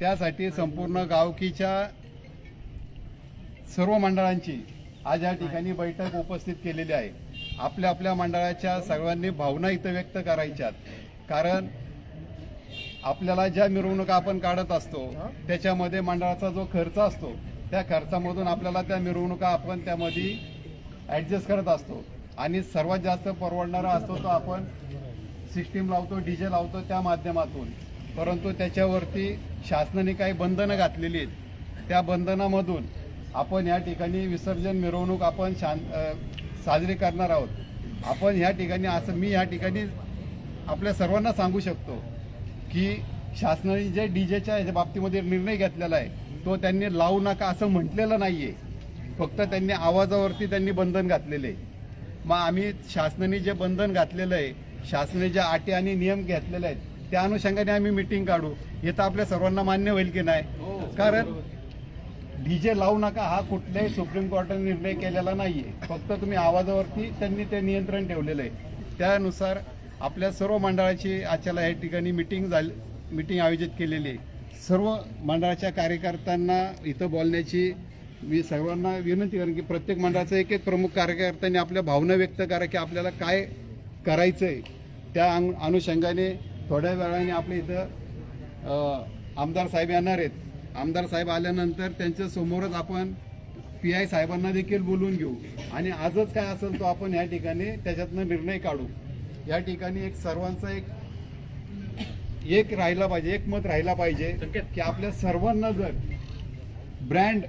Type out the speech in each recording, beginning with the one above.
त्यासाठी संपूर्ण गावकीच्या सर्व मंडळांची आज या ठिकाणी बैठक उपस्थित केलेली आहे. आपल्या आपल्या मंडळाच्या सर्वांनी भावना इथं व्यक्त करायच्यात. कारण आपल्याला ज्या मिरवणुका आपण काढत असतो त्याच्यामध्ये मंडळाचा जो खर्च असतो त्या खर्चामधून आपल्याला त्या मिरवणुका आपण त्यामध्ये ऍडजस्ट करत असतो. आणि सर्वात जास्त परवडणारा असतो तो आपण सिस्टीम लावतो डीजे लावतो त्या माध्यमातून. परंतु त्याच्यावरती शासनाने काही बंधनं घातलेली आहेत. त्या बंधनामधून आपण या ठिकाणी विसर्जन मिरवणूक आपण शां साजरी करणार आहोत. आपण ह्या ठिकाणी असं मी ह्या ठिकाणी आपल्या सर्वांना सांगू शकतो की शासनाने जे डीजेच्या ह्याच्या बाबतीमध्ये निर्णय घेतलेला आहे तो त्यांनी लावू नका असं म्हटलेलं नाहीये. फक्त त्यांनी आवाजावरती त्यांनी बंधन घातलेले मग आम्ही शासनाने जे बंधन घातलेलं आहे शासनाने ज्या अटी आणि नियम घेतलेले आहेत त्या अनुषंगाने आम्ही मिटिंग काढू. हे तर आपल्या सर्वांना मान्य होईल की नाही. कारण डीजे लावू नका हा कुठल्याही सुप्रीम कोर्टाने निर्णय केलेला नाहीये. फक्त तुम्ही आवाजावरती त्यांनी ते नियंत्रण ठेवलेलं आहे. त्यानुसार आपल्या सर्व मंडळाची आजच्याला या ठिकाणी मिटिंग झाली मिटिंग आयोजित केलेली आहे. सर्व मंडळाच्या कार्यकर्त्यांना इथं बोलण्याची मी सर्वांना विनंती करेन की प्रत्येक मंडळाचा एक एक प्रमुख कार्यकर्त्यांनी आपल्या भावना व्यक्त करा की आपल्याला काय करायचंय. त्या अनु- अनुषंगाने थोड्या वेळाने आपल्या इथं आमदार साहेब येणार आहेत. आमदार साहेब आल्यानंतर त्यांच्या समोरच आपण पी आय साहेबांना देखील बोलून घेऊ. आणि आजच काय असेल तो आपण या ठिकाणी त्याच्यातनं निर्णय काढू. या ठिकाणी एक सर्वांचा एक एक राहिला पाहिजे एक मत राहिला पाहिजे की आपल्या सर्वांना जर ब्रँड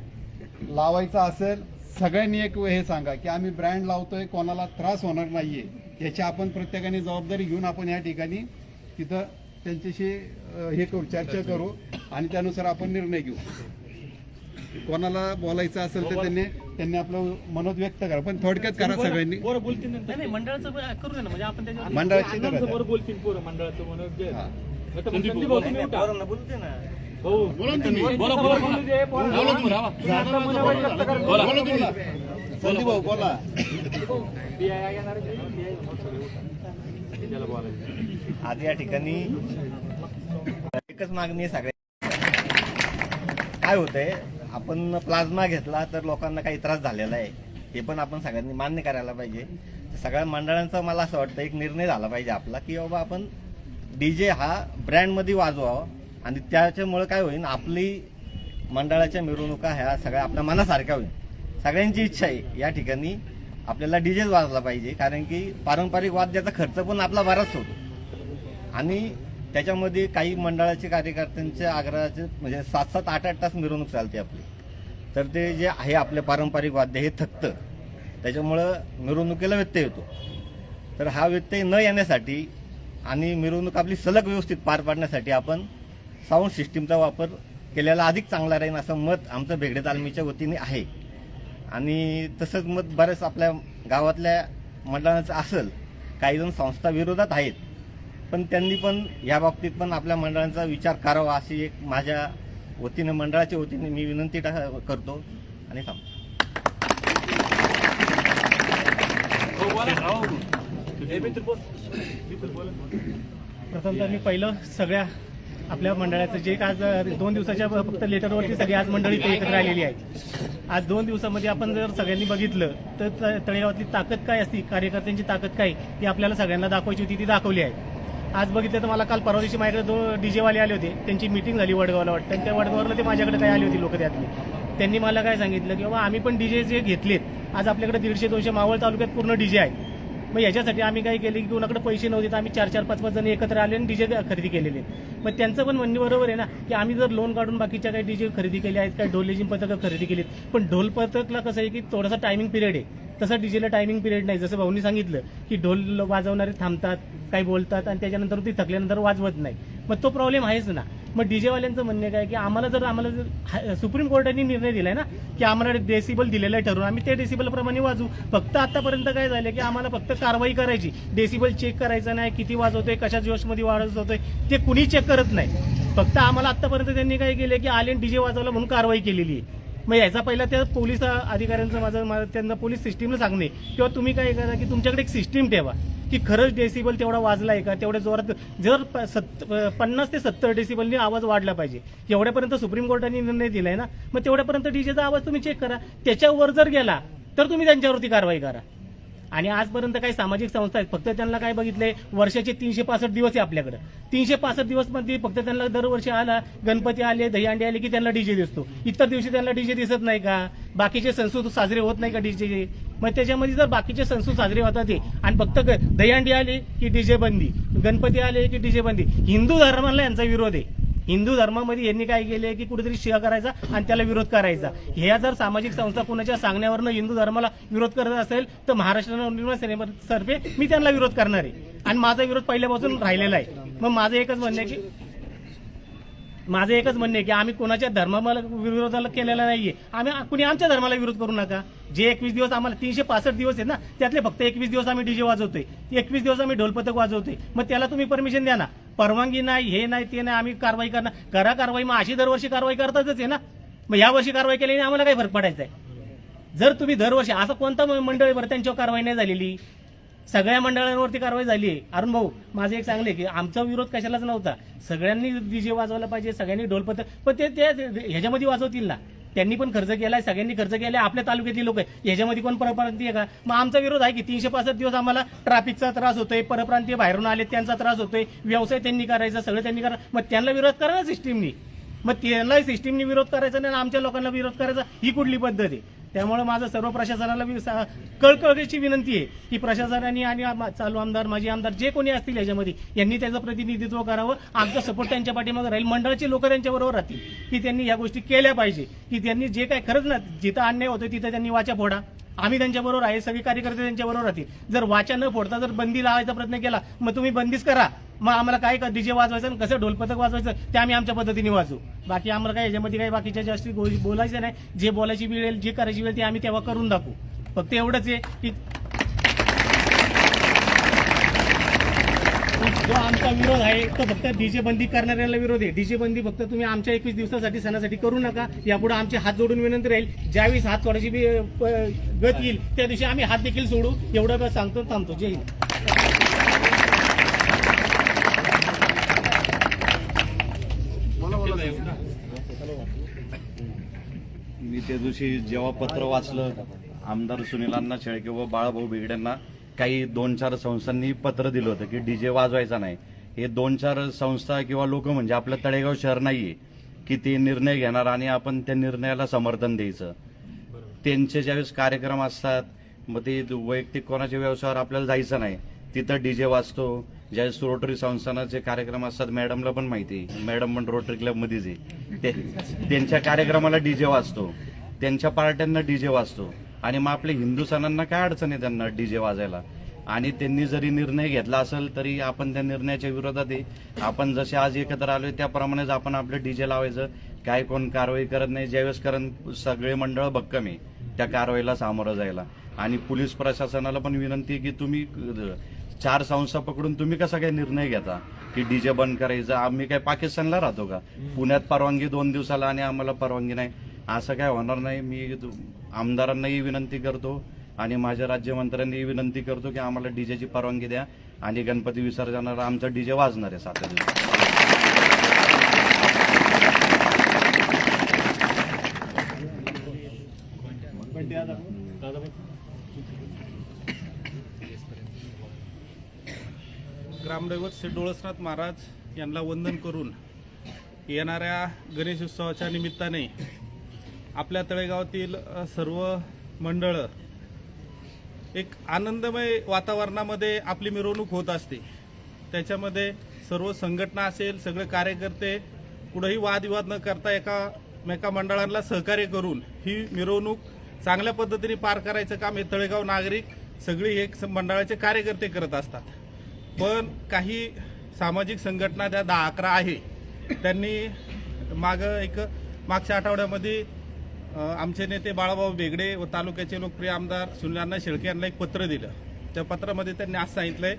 लावायचा असेल सगळ्यांनी एक हे सांगा की आम्ही ब्रँड लावतोय कोणाला त्रास होणार नाहीये. याची आपण प्रत्येकाने जबाबदारी घेऊन आपण या ठिकाणी तिथं त्यांच्याशी हे करू चर्चा करू आणि त्यानुसार आपण निर्णय घेऊ. कोणाला बोलायचं असेल तर त्यांनी त्यांनी आपलं मनोत व्यक्त करा. पण थोडक्यात करा सगळ्यांनी. मंडळाचं करू म्हणजे आपण त्याच्यावर मंडळाची बोलतील हा. संदीप भाऊ बोलू आज या ठिकाणी एकच मागणी आहे सगळ्या काय होतंय आपण प्लाझ्मा घेतला तर लोकांना काही त्रास झालेला आहे. हे पण आपण सगळ्यांनी मान्य करायला पाहिजे. सगळ्या मंडळांचा मला असं वाटतं एक निर्णय झाला पाहिजे आपला की बाबा आपण डीजे हा ब्रँडमध्ये वाजवावा. आणि त्याच्यामुळे काय होईल आपली मंडळाच्या मिरवणुका ह्या सगळ्या आपल्या मनासारख्या होईल सगळ्यांची इच्छा आहे या ठिकाणी आपल्याला डीजेच वाजला पाहिजे. कारण की पारंपरिक वाद्याचा खर्च पण आपला बराच होतो. आणि त्याच्यामध्ये काही मंडळाचे कार्यकर्त्यांचे आग्रहाचे म्हणजे सात सात आठ आठ तास मिरवणूक चालते आपली. तर ते जे आहे आपले पारंपरिक वाद्य हे थकतं. त्याच्यामुळं मिरवणुकीला व्यत्यय येतो. तर हा व्यत्यय न येण्यासाठी आणि मिरवणूक आपली सलग व्यवस्थित पार पाडण्यासाठी आपण साऊंड सिस्टीमचा वापर केलेला अधिक चांगला राहील असं मत आमचं भेगडे तालमीच्या वतीने आहे. आणि तसंच मत बऱ्याच आपल्या गावातल्या मंडळांचं असेल काही जण संस्था विरोधात आहेत. पण त्यांनी पण या बाबतीत पण आपल्या मंडळांचा विचार करावा अशी एक माझ्या वतीनं मंडळाच्या वतीने मी विनंती टा- करतो. आणि थांबतो भाऊ प्रथमतः मी पहिलं सगळ्या आपल्या मंडळाचं जे आज दोन दिवसाच्या फक्त लेटरवरती सगळी आज मंडळी एकत्र आलेली आहे आज दोन दिवसामध्ये आपण जर सगळ्यांनी बघितलं तर तळेगावातली ताकद काय असती? कार्यकर्त्यांची ताकद काय? ती आपल्याला सगळ्यांना दाखवायची होती ती दाखवली आहे. आज बघितलं तर मला काल परवा दिवशी माझ्याकडे दोन डीजेवाले आले होते. त्यांची मीटिंग झाली वडगावला वाटतं. आणि त्या वडगावला ते माझ्याकडे काय आली होती लोक त्यातली. त्यांनी मला काय सांगितलं की बाबा आम्ही पण डीजे जे घेतलेत. आज आपल्याकडे दीडशे दोनशे मावळ तालुक्यात पूर्ण डीजे आहे मग याच्यासाठी आम्ही काय केले की कोणाकडे पैसे नव्हते तर आम्ही चार चार पाच पाच जण एकत्र आले आणि डीजे खरेदी केलेले. मग त्यांचं पण म्हणणे बरोबर आहे ना की आम्ही जर लोन काढून बाकीच्या काही डीजे खरेदी केले आहेत काही ढोल पथकं खरेदी केलीत. पण ढोल पथकला कसं आहे की थोडासा टायमिंग पिरियड आहे. तसं डीजेला टायमिंग पिरियड नाही. जसं भाऊनी सांगितलं की ढोल वाजवणारे थांबतात काही बोलतात आणि त्याच्यानंतर ती थकल्यानंतर वाजवत नाही. मग तो प्रॉब्लेम आहेच ना. मग डीजेवाल्यांचं म्हणणं काय की आम्हाला जर आम्हाला जर सुप्रीम कोर्टाने निर्णय दिलाय ना की आम्हाला डेसिबल दिलेलं आहे ठरवून आम्ही ते डेसिबलप्रमाणे वाजू फक्त आतापर्यंत काय झालं की आम्हाला फक्त कारवाई करायची. डेसिबल चेक करायचं नाही किती वाजवतोय कशा जोशमध्ये वाजवतोय ते कुणी चेक करत नाही. फक्त आम्हाला आतापर्यंत त्यांनी काय केलं की आले डीजे वाजवला म्हणून कारवाई केलेली आहे. मग याचा पहिला त्या पोलीस अधिकाऱ्यांचं माझं माझं त्यांना पोलीस सिस्टीमला सांगणे. किंवा तुम्ही काय करा की तुमच्याकडे एक सिस्टीम ठेवा की खरंच डेसिबल तेवढा वाजला आहे का? तेवढ्या जोरात जर प- पन्नास ते सत्तर डेसिबलनी आवाज वाढला पाहिजे एवढ्यापर्यंत सुप्रीम कोर्टाने निर्णय दिलाय ना मग तेवढ्यापर्यंत डीजेचा आवाज तुम्ही चेक करा. त्याच्यावर जर गेला तर तुम्ही त्यांच्यावरती कारवाई करा. आणि आजपर्यंत काही सामाजिक संस्था आहेत. फक्त त्यांना काय बघितले? वर्षाचे तीनशे पासष्ट दिवस आहे आपल्याकडे. तीनशे पासष्ट दिवसमध्ये फक्त त्यांना दरवर्षी आला गणपती आले दहीहंडी आले की त्यांना डीजे दिसतो. इतर दिवशी त्यांना डीजे दिसत नाही का? बाकीचे संस्कृत साजरे होत नाही का डीजे? मग त्याच्यामध्ये जर बाकीचे संस्कृत साजरे होतात ते आणि फक्त दहीहंडी आली की डीजे बंदी गणपती आले की डीजे बंदी. हिंदू धर्माला यांचा विरोध आहे. हिंदू धर्मामध्ये यांनी काय केले की कुठेतरी शिया करायचा आणि त्याला विरोध करायचा. ह्या जर सामाजिक संस्था कुणाच्या सांगण्यावरनं हिंदू धर्माला विरोध करत असेल तर महाराष्ट्र नवनिर्माण सेनेतर्फे मी त्यांना विरोध करणार आहे. आणि माझा विरोध पहिल्यापासून राहिलेला आहे. मग माझं एकच म्हणणं आहे की माझं एकच म्हणणं आहे की आम्ही कोणाच्या धर्माला विरोधाला केलेला नाहीये. आम्ही कुणी आमच्या धर्माला विरोध करू नका. जे एकवीस दिवस आम्हाला तीनशे पासष्ट दिवस आहेत ना त्यातले फक्त एकवीस दिवस आम्ही डीजे वाजवतोय. एकवीस दिवस आम्ही ढोलपथक वाजवतोय. मग त्याला तुम्ही परमिशन द्या ना. परवानगी नाही हे नाही ते नाही आम्ही कारवाई करणार. करा कारवाई मग अशी दरवर्षी कारवाई करतातच आहे ना. मग या वर्षी कारवाई केल्याने आम्हाला काही फरक पडायचा आहे जर तुम्ही दरवर्षी असं कोणता मंडळ बरं त्यांच्यावर कारवाई नाही झालेली? सगळ्या मंडळांवरती कारवाई झाली आहे. अरुण भाऊ माझं एक चांगले की आमचा विरोध कशालाच नव्हता. सगळ्यांनी डीजे वाजवायला पाहिजे सगळ्यांनी ढोलपथक पण ते ह्याच्यामध्ये वाजवतील ना. त्यांनी पण खर्च केलाय सगळ्यांनी खर्च केलाय आपल्या तालुक्यातली लोक ह्याच्यामध्ये कोण परप्रांतीय आहे का? मग आमचा विरोध आहे की तीनशे पासष्ट दिवस आम्हाला ट्रॅफिकचा त्रास होतोय परप्रांतीय बाहेरून आले त्यांचा त्रास होतोय व्यवसाय त्यांनी करायचा सगळं त्यांनी करा मग त्यांना विरोध करा ना. सिस्टीमनी मग त्यांना सिस्टीमनी विरोध करायचा नाही आणि आमच्या लोकांना विरोध करायचा ही कुठली पद्धत आहे? त्यामुळे माझं सर्व प्रशासनाला वि- सा- कळकळीची विनंती आहे की प्रशासनाने आणि चालू आमदार माजी आमदार जे कोणी असतील याच्यामध्ये यांनी त्याचं प्रतिनिधित्व करावं. आमचा सपोर्ट त्यांच्या पाठीमागे राहील. मंडळाचे लोक त्यांच्याबरोबर राहतील. की त्यांनी या गोष्टी केल्या पाहिजे. की त्यांनी जे काय खरंच ना जिथं अन्याय होतो तिथं त्यांनी वाचा फोडा. आम्ही त्यांच्याबरोबर आहे. सगळे कार्यकर्ते त्यांच्याबरोबर राहतील. जर वाचा न फोडता जर बंदी लावायचा प्रयत्न केला मग तुम्ही बंदीच करा. मग आम्हाला काय डीजे वाजवायचं आणि कसं ढोलपथक वाजवायचं ते आम्ही आमच्या पद्धतीने वाजू बाकी आम्हाला काय याच्यामध्ये काही बाकीच्या जास्ती गो- बोलायचं नाही जे बोलायची वेळ येईल जे करायची वेळ ते आम्ही तेव्हा करून दाखवू. फक्त एवढंच आहे की जो आमचा विरोध आहे तो फक्त डीजे बंदी करणाऱ्याला विरोध आहे. डीजे बंदी फक्त तुम्ही आमच्या एकवीस दिवसासाठी सणासाठी करू नका. यापुढे आमचे हात जोडून विनंती राहील ज्यावेळेस हात सोडायची गत येईल त्या दिवशी आम्ही हात देखील सोडू एवढं सांगतो थांबतो. जय हिंद मी त्या दिवशी जेव्हा पत्र वाचलं आमदार सुनीलांना शेळके व बाळाभाऊ बिगड्यांना काही दोन चार संस्थांनी पत्र दिलं होतं की डीजे वाजवायचा नाही. हे दोन चार संस्था किंवा लोक म्हणजे आपलं तळेगाव शहर नाहीये की ते निर्णय घेणार आणि आपण त्या निर्णयाला समर्थन द्यायचं. त्यांचे ज्यावेळेस कार्यक्रम असतात मग ते वैयक्तिक कोणाच्या व्यवसायावर आपल्याला जायचं नाही तिथं डीजे वाजतो. ज्यावेळेस रोटरी संस्थानाचे कार्यक्रम असतात मॅडमला पण माहिती आहे. मॅडम पण रोटरी क्लबमध्येच आहे. ते- त्यांच्या कार्यक्रमाला डीजे वाजतो. त्यांच्या पार्ट्यांना डीजे वाजतो. आणि मग आपल्या हिंदू सणांना काय अडचण आहे त्यांना डीजे वाजायला? आणि त्यांनी जरी निर्णय घेतला असेल तरी आपण त्या निर्णयाच्या विरोधात आहे. आपण जसे आज एकत्र आलोय त्याप्रमाणेच आपण आपलं डीजे लावायचं. काय कोण कारवाई करत नाही. ज्यावेळेस कारण सगळे मंडळ भक्कम आहे त्या कारवाईला सामोरं जायला. आणि पोलीस प्रशासनाला पण विनंती आहे की तुम्ही चार संस्था पकडून तुम्ही कसा काही निर्णय घेता? की डीजे बंद करायचं? आम्ही काय पाकिस्तानला राहतो का? पुण्यात परवानगी दोन दिवसाला आणि आम्हाला परवानगी नाही. असं काय होणार नाही. मी आमदारांनाही विनंती करतो आणि माझ्या राज्यमंत्र्यांनी विनंती करतो की आम्हाला डीजेची परवानगी द्या आणि गणपती विसर्जनाला आमचा डीजे वाजणार आहे सात दिवस. ग्रामदैवत श्री डोळसनाथ महाराज यांना वंदन करून येणाऱ्या गणेश उत्सवाच्या निमित्ताने आपल्या तळेगावातील सर्व मंडळं एक आनंदमय वातावरणामध्ये आपली मिरवणूक होत असते. त्याच्यामध्ये सर्व संघटना असेल सगळे कार्यकर्ते कुठंही वादविवाद न करता एका एका मंडळांना सहकार्य करून ही मिरवणूक चांगल्या पद्धतीने पार करायचं काम हे तळेगाव नागरिक सगळी एक स- मंडळाचे कार्यकर्ते करत असतात. पण काही सामाजिक संघटना त्या दहा अकरा आहे त्यांनी माग एक मागच्या आठवड्यामध्ये आमचे नेते बाळाभाऊ बेगडे व तालुक्याचे लोकप्रिय आमदार सुनीलांना शेळके यांना एक पत्र दिलं. त्या पत्रामध्ये त्यांनी आज सांगितलंय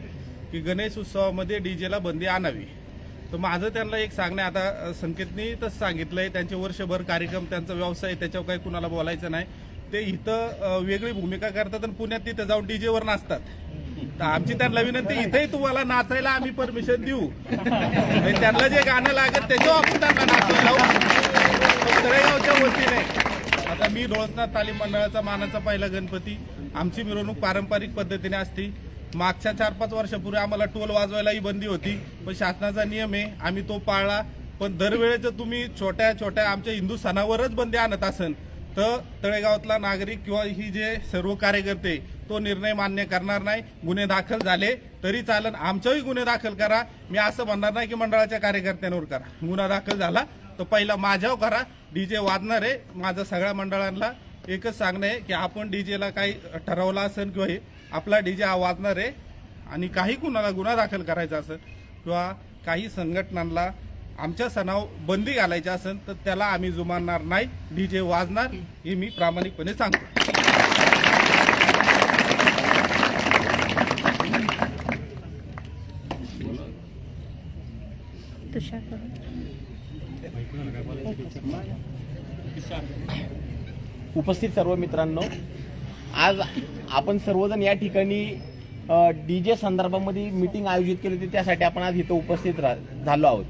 की गणेश उत्सवामध्ये डीजेला बंदी आणावी. तर माझं त्यांना एक सांगणे आता संकेतनी तसं सांगितलंय. त्यांचे वर्षभर कार्यक्रम त्यांचा व्यवसाय त्याच्यावर काही कुणाला बोलायचं नाही. ते इथं वेगळी भूमिका करतात आणि पुण्यात तिथं जाऊन डीजेवर नाचतात. तर आमची त्यांना विनंती इथेही तुम्हाला नाचायला आम्ही परमिशन देऊ. त्यांना जे गाणं लागेल त्याच्यावर आपण त्यांना नाचायला तळेगावच्या वतीने. आम्ही मी डोळसनाथ तालीम मंडळाचा मानाचा पहिला गणपती आमची मिरवणूक पारंपरिक पद्धतीने असते. मागच्या चार पाच वर्षापूर्वी आम्हाला टोल वाजवायलाही बंदी होती पण शासनाचा नियम आहे आम्ही तो पाळला. पण दरवेळेच तुम्ही छोट्या छोट्या आमच्या हिंदू सणावरच बंदी आणत असन तर तळेगावातला नागरिक किंवा ही जे सर्व कार्यकर्ते तो निर्णय मान्य करणार नाही गुन्हे दाखल झाले तरी चालन आमच्याही गुन्हे दाखल करा. मी असं म्हणणार नाही की मंडळाच्या कार्यकर्त्यांवर करा. गुन्हा दाखल झाला तर पहिला माझ्यावर करा डीजे वाजणार आहे. माझं सगळ्या मंडळांना एकच सांगणं आहे की आपण डीजेला काही ठरवलं असेल किंवा हे आपला डीजे हा वाजणार आहे आणि काही कुणाला गुन्हा दाखल करायचा असेल किंवा काही संघटनांना आमच्या सणावर बंदी घालायची असेल तर त्याला आम्ही जुमानणार नाही. डीजे वाजणार हे मी प्रामाणिकपणे सांगतो. उपस्थित सर्व मित्रांनो आज आपण सर्वजण या ठिकाणी डी जे संदर्भामध्ये मीटिंग आयोजित केली होती त्यासाठी आपण आज इथं उपस्थित रा- झालो आहोत.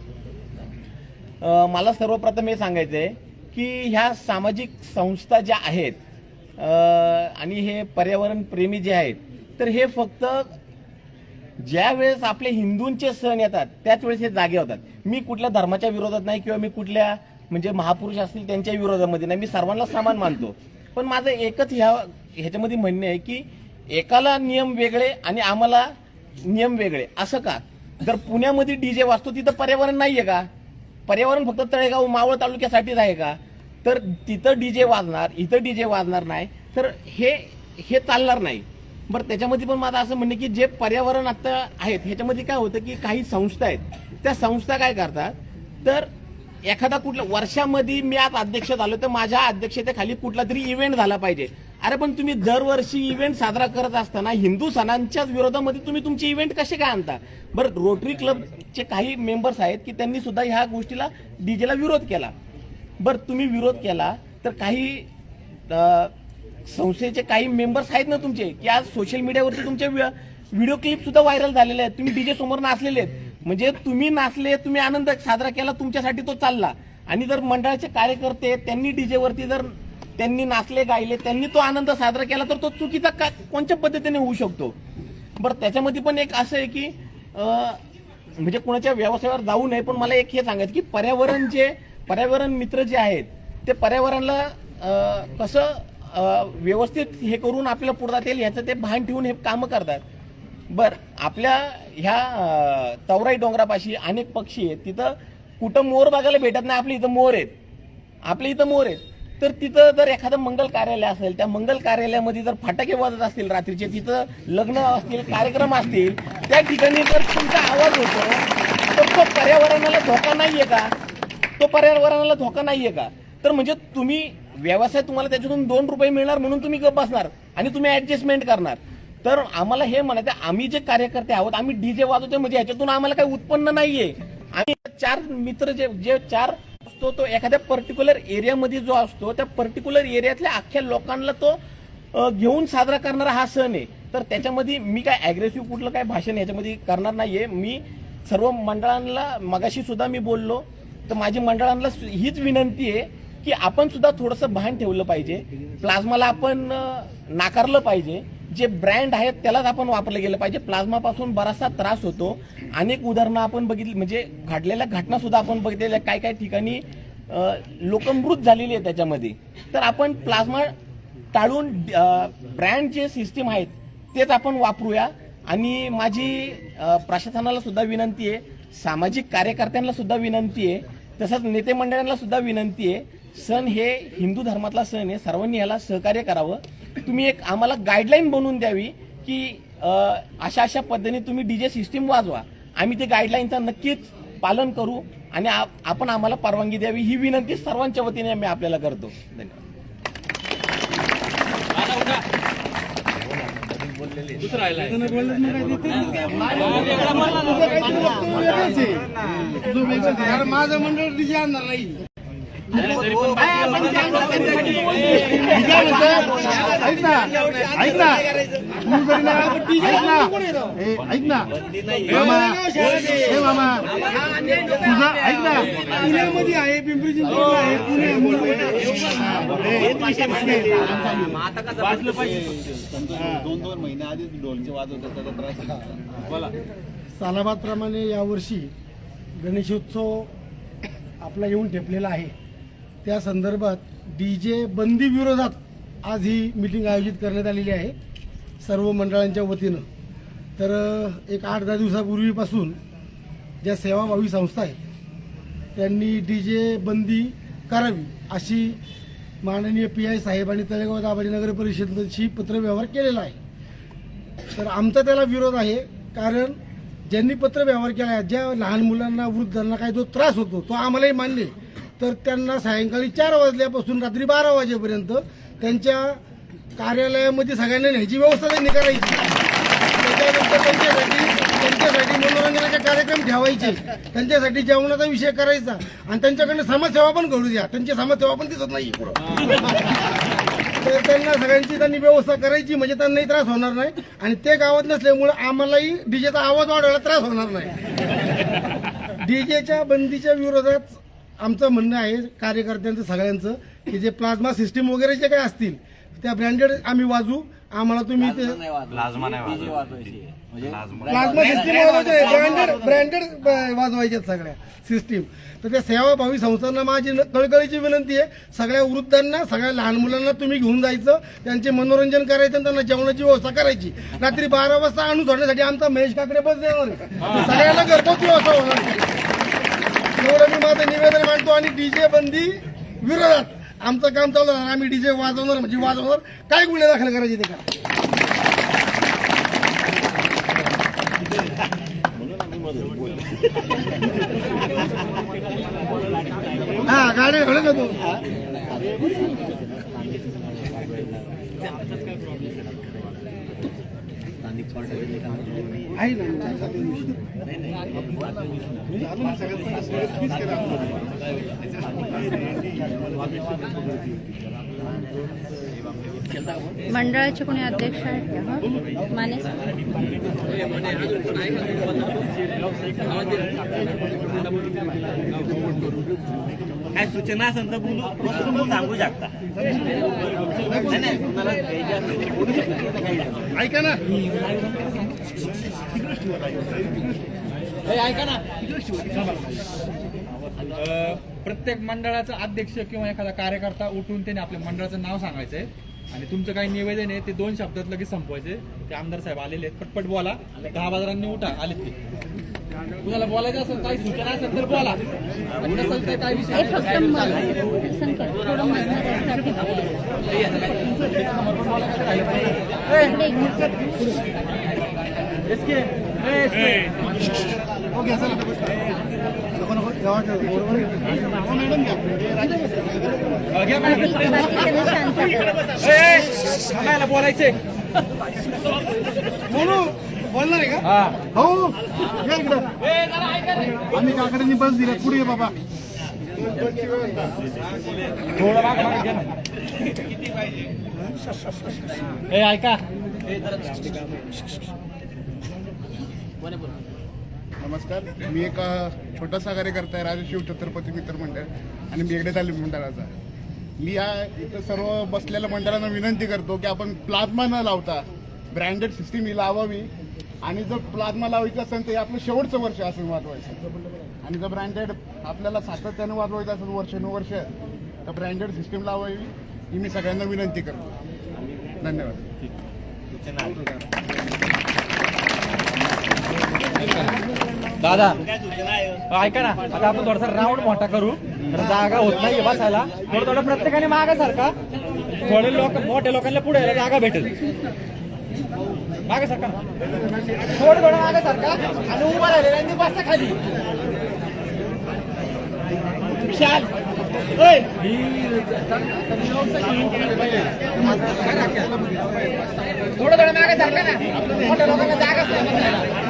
मला सर्वप्रथम हे सांगायचं आहे की ह्या सामाजिक संस्था ज्या आहेत आणि हे पर्यावरण प्रेमी जे आहेत तर हे फक्त ज्या वेळेस आपले हिंदूंचे सण येतात त्याच वेळेस हे जागे होतात. मी कुठल्या धर्माच्या विरोधात नाही किंवा मी कुठल्या म्हणजे महापुरुष असतील त्यांच्या विरोधामध्ये नाही मी सर्वांना समान मानतो. पण माझं एकच ह्या ह्याच्यामध्ये म्हणणे आहे की एकाला नियम वेगळे आणि आम्हाला नियम वेगळे. असं का? जर पुण्यामध्ये डीजे वाजतो तिथं पर्यावरण नाहीये का? पर्यावरण फक्त तळेगाव मावळ तालुक्यासाठीच आहे का? तर तिथं डीजे वाजणार इथं डीजे वाजणार नाही तर हे हे चालणार नाही. बरं त्याच्यामध्ये पण माझं असं म्हणणं की जे पर्यावरण आता आहेत ह्याच्यामध्ये काय होतं की काही संस्था आहेत. त्या संस्था काय करतात? तर एखादा कुठला वर्षामध्ये मी आज अध्यक्ष झालो तर माझ्या अध्यक्षतेखाली कुठला तरी इव्हेंट झाला पाहिजे. अरे पण तुम्ही दरवर्षी इव्हेंट साजरा करत असताना हिंदू सणांच्याच विरोधामध्ये तुम्ही तुमचे इव्हेंट कसे काय आणता? बरं रोटरी क्लबचे काही मेंबर्स आहेत की त्यांनी सुद्धा ह्या गोष्टीला डीजेला विरोध केला. बरं तुम्ही विरोध केला तर काही संस्थेचे काही मेंबर्स आहेत ना तुमचे की आज सोशल मीडियावरती तुमचे व्हिडिओ क्लिप सुद्धा व्हायरल झालेले आहेत. तुम्ही डीजे समोर नाचलेले आहेत. म्हणजे तुम्ही नाचले तुम्ही आनंद साजरा केला तुमच्यासाठी तो चालला. आणि जर मंडळाचे कार्यकर्ते त्यांनी डीजेवरती जर त्यांनी नाचले गायले त्यांनी तो आनंद साजरा केला तर तो चुकीचा का कोणत्या पद्धतीने होऊ शकतो? बरं त्याच्यामध्ये पण एक असं आहे की म्हणजे कोणाच्या व्यवसायावर जाऊ नये पण मला एक हे सांगायचं की पर्यावरण जे पर्यावरण मित्र जे आहेत ते पर्यावरणाला कसं व्यवस्थित हे करून आपल्याला पुढे जाता येईल ह्याचं ते भान ठेवून हे कामं करतात. बर आपल्या ह्या तवराई चौराई डोंगरापाशी अनेक पक्षी आहेत. तिथं कुठं मोर बघायला भेटत नाही आपल्या इथं मोर आहेत. आपल्या इथं मोर आहेत. तर तिथं जर एखादं मंगल कार्यालय असेल त्या मंगल कार्यालयामध्ये जर फटाके वाजत असतील रात्रीचे तिथं लग्न असतील कार्यक्रम असतील त्या ठिकाणी जर तुमचा आवाज होतो तर तो पर्यावरणाला धोका नाहीये का? तो पर्यावरणाला धोका नाहीये का? तर म्हणजे तुम्ही व्यवसाय तुम्हाला त्याच्यातून दोन रुपये मिळणार म्हणून तुम्ही गप बसणार आणि तुम्ही ऍडजस्टमेंट करणार. तर आम्हाला हे म्हणायचं आम्ही जे कार्यकर्ते आहोत आम्ही डीजे वाजवतोय म्हणजे याच्यातून आम्हाला काही उत्पन्न नाहीये. आम्ही चार मित्र जे जे चार असतो तो एखाद्या पर्टिक्युलर एरियामध्ये जो असतो त्या पर्टिक्युलर एरियातल्या अख्ख्या लोकांना तो घेऊन साजरा करणारा हा सण आहे. तर त्याच्यामध्ये मी काय अग्रेसिव्ह कुठलं काय भाषण याच्यामध्ये करणार नाहीये. मी सर्व मंडळांना मगाशी सुद्धा मी बोललो तर माझी मंडळांना हीच विनंती आहे की आपण सुद्धा थोडंसं भान ठेवलं पाहिजे. प्लाझ्माला आपण नाकारलं पाहिजे. जे ब्रँड आहेत त्यालाच आपण वापरलं गेलं पाहिजे. प्लाझ्मापासून बराचसा त्रास होतो. अनेक उदाहरणं आपण बघितली म्हणजे घडलेल्या घटना सुद्धा आपण बघितलेल्या काय काय ठिकाणी लोकमृत झालेली आहे त्याच्यामध्ये. तर आपण प्लाझ्मा टाळून ब्रँड जे सिस्टीम आहेत तेच आपण वापरूया. आणि माझी प्रशासनाला सुद्धा विनंती आहे. सामाजिक कार्यकर्त्यांना सुद्धा विनंती आहे. तसंच नेते मंडळांना सुद्धा विनंती आहे सण हे हिंदू धर्मातला सण आहे सर्वांनी याला सहकार्य करावं. तुम्ही एक आम्हाला गाईडलाईन बनवून द्यावी की अशा अशा पद्धतीने तुम्ही डीजे सिस्टीम वाजवा. आम्ही ते गाईडलाईनचं नक्कीच पालन करू आणि आपण आम्हाला परवानगी द्यावी ही विनंती सर्वांच्या वतीने आम्ही आपल्याला करतो. धन्यवाद दादा उठा दुसरा राहिला माझं मंडळ आणणार नाही. ऐक ना ऐक ना तू जरी ना ऐक ना ए, ऐक ना मामा ए मामा तुझा ऐक ना पुण्यामध्ये आहे पिंपरी चिंचवड आहे पुणे मुंबई दोन दोन महिने आधीच ढोलचे वाजवतात त्याचा त्रास सालाबाद प्रमाणे यावर्षी गणेशोत्सव आपला येऊन ठेपलेला आहे. त्या संदर्भात डी जे बंदी विरोधात आज ही मिटिंग आयोजित करण्यात आलेली आहे सर्व मंडळांच्या वतीनं तर एक आठ दहा दिवसापूर्वीपासून ज्या सेवाभावी संस्था आहेत त्यांनी डी जे बंदी करावी अशी माननीय पी आय साहेब आणि तळेगाव दाभाडी नगर परिषदेशी पत्रव्यवहार केलेला आहे तर आमचा त्याला विरोध आहे कारण ज्यांनी पत्रव्यवहार केला आहे ज्या लहान मुलांना वृद्धांना काही जो त्रास होतो तो आम्हालाही मान्य आहे. तर त्यांना सायंकाळी चार वाजल्यापासून रात्री बारा वाजेपर्यंत त्यांच्या कार्यालयामध्ये सगळ्यांना न्यायची व्यवस्था त्यांनी करायची. त्याच्यानंतर त्यांच्यासाठी त्यांच्यासाठी मनोरंजनाचे कार्यक्रम ठेवायचे. त्यांच्यासाठी जेवणाचा विषय करायचा. आणि त्यांच्याकडनं समाजसेवा पण घडू द्या. त्यांची समाजसेवा पण दिसत नाही तर त्यांना सगळ्यांची त्यांनी व्यवस्था करायची. म्हणजे त्यांनाही त्रास होणार नाही. आणि ते गावात नसल्यामुळे आम्हालाही डीजेचा आवाज वाढवायला त्रास होणार नाही. डीजेच्या बंदीच्या विरोधात आमचं म्हणणं आहे कार्यकर्त्यांचं सगळ्यांचं की जे प्लाझ्मा सिस्टीम वगैरे जे काही असतील त्या ब्रँडेड आम्ही वाजू आम्हाला तुम्ही ते नाही. प्लाझ्मा सिस्टीम वाजवायचे ब्रँडेड ब्रँडेड वाजवायचे सगळ्या सिस्टीम. तर त्या सेवाभावी संस्थांना माझी कळकळीची विनंती आहे. सगळ्या वृद्धांना सगळ्या लहान मुलांना तुम्ही घेऊन जायचं. त्यांचे मनोरंजन करायचं आणि त्यांना जेवणाची व्यवस्था करायची. रात्री बारा वाजता आणून सोडण्यासाठी आमचा महेश काकडे बस देणार आहे. सगळ्यांना घरपोच व्यवस्था होणार एवढं मी माझं निवेदन मांडतो आणि डीजे बंदी विरोधात आमचं काम चालू राहणार. आम्ही डीजे वाजवणार म्हणजे वाजवणार. काय गुन्हे दाखल करायचे ते का हा गाडी घडत होतो आहे ना मंडळाचे कोणी अध्यक्ष आहेत का हं? माने. काय सूचना असेल तर बोलू तुम्ही सांगू शकता. ऐका ना प्रत्येक मंडळाचा अध्यक्ष किंवा एखादा कार्यकर्ता उठून त्याने आपल्या मंडळाचं नाव सांगायचंय. आणि तुमचं काही निवेदन आहे ते दोन शब्दात लगेच संपवायचे. ते आमदार साहेब आलेले आहेत. पटपट बोला. दहा बाजारांनी उठा आलेत ते. कुणाला बोलायचं असेल काही सूचना असेल तर बोला. आणि नसेल तर काय विषय हे थोडं थोडं. ओके चला. नको नको आहे. मॅडम घ्या बोलायचे बोलू बोलणार आहे का हो आम्ही काकड्यांनी बस दिल्या पुढे बाबा. ए ऐका. नमस्कार. मी एक छोटासा कार्यकर्ता आहे राजशिव छत्रपती मित्र मंडळ आणि बेगडे तालीम मंडळाचा मी या इथं सर्व बसलेल्या मंडळांना विनंती करतो की आपण प्लाझ्मा न लावता ब्रँडेड सिस्टीम ही लावावी आणि जर प्लाझ्मा लावायचं असेल तर हे आपलं शेवटचं वर्ष असं वाजवायचं आणि जर ब्रँडेड आपल्याला सातत्यानं वाजवायचं असेल वर्षानुवर्ष तर ब्रँडेड सिस्टीम लावावी ही मी सगळ्यांना विनंती करतो. धन्यवाद. दादा ऐका ना आता आपण थोडासा राऊंड मोठा करू. जागा होत नाही बसायला. थोडं थोडं प्रत्येकाने मागा सारखा थोडे लोक मोठ्या लोकांना पुढे यायला जागा भेटेल. मागे सारखा थोडं थोडं मागे सारखा आणि उभा राहिले बसा खाली. विशाल थोडं थोडं मागे सारखं ना. मोठ्या लोकांना जागाच नाही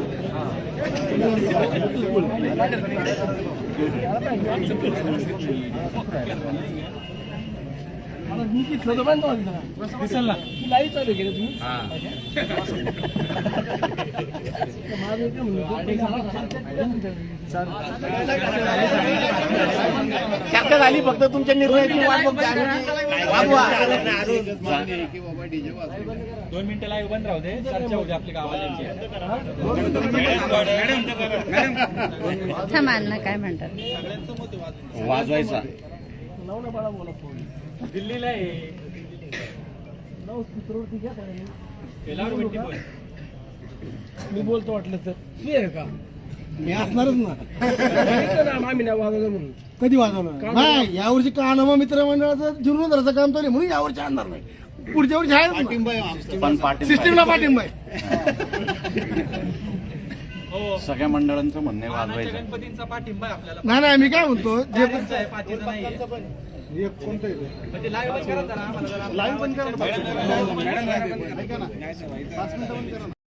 Thank you. चर्चा झाली फक्त तुमच्या निर्णयाची वाट. दोन मिनिटं लाईव्ह बंद राहू दे. चर्चा होते आपली अण्णा काय म्हणतात? वाजवायचा. दिल्लीला आहे. मी बोलतो वाटलं तर. तू आहे का? मी असणारच ना. कधी वाजवणार? नाही यावर्षी कानामा मित्र मंडळाचं जीर्णोद्धाराचं काम चालू म्हणून यावर्षी आणणार नाही. पुढच्या वर्षी आहे सिस्टीमला पाठिंबा आहे. सगळ्या मंडळांचं म्हणणं वाजवायचं. गणपतींचा पाठिंबा आपल्याला. नाही नाही मी काय म्हणतो जे ते live बंद करा लाईव्ह बंद करा